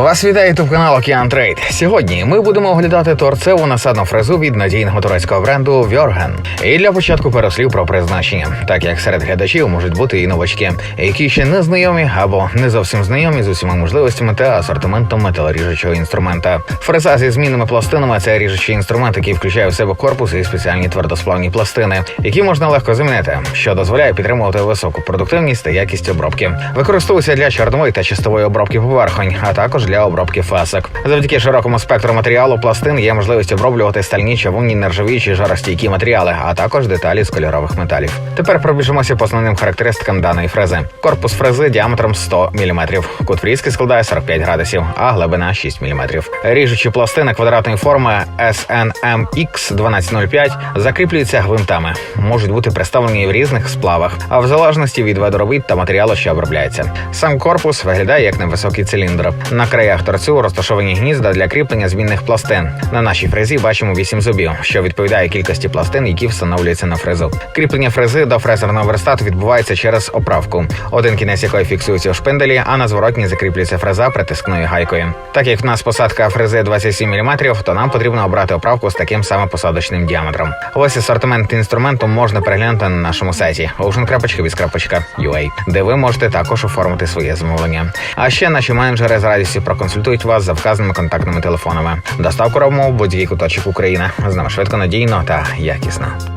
Вас вітає ютуб канал Океан Трейд. Сьогодні ми будемо оглядати торцеву насадну фрезу від надійного турецького бренду Вьорген. І для початку переслів про призначення, так як серед глядачів можуть бути і новачки, які ще не знайомі або не зовсім знайомі з усіма можливостями та асортиментом металоріжучого інструмента. Фреза зі змінними пластинами це ріжучий інструмент, який включає в себе корпус і спеціальні твердосплавні пластини, які можна легко замінити, що дозволяє підтримувати високу продуктивність та якість обробки. Використовується для чорнової та чистової обробки поверхонь, а також для обробки фасок. Завдяки широкому спектру матеріалу пластин є можливість оброблювати стальні, чавунні, нержавіючі, жаростійкі матеріали, а також деталі з кольорових металів. Тепер пробіжимося по основним характеристикам даної фрези. Корпус фрези діаметром 100 мм, кут фрізки складає 45 градусів, а глибина 6 мм. Ріжучі пластини квадратної форми SNMX 1205 закріплюються гвинтами, можуть бути представлені в різних сплавах, а в залежності від виду та матеріалу, що обробляється. Сам корпус виглядає як невисокий циліндр. На краях торцю розташовані гнізда для кріплення змінних пластин. На нашій фрезі бачимо 8 зубів, що відповідає кількості пластин, які встановлюються на фрезу. Кріплення фрези до фрезерного верстату відбувається через оправку, один кінець якої фіксується у шпинделі, а на зворотній закріплюється фреза притискною гайкою. Так як в нас посадка фрези 27 мм, то нам потрібно обрати оправку з таким самим посадочним діаметром. Ось асортимент інструменту можна переглянути на нашому сайті ocean.biz.ua, де ви можете також оформити своє замовлення. А ще наші менеджери з радістю проконсультують вас за вказаними контактними телефонами. Доставку робимо в будь-який куточок України. З нами швидко, надійно та якісно.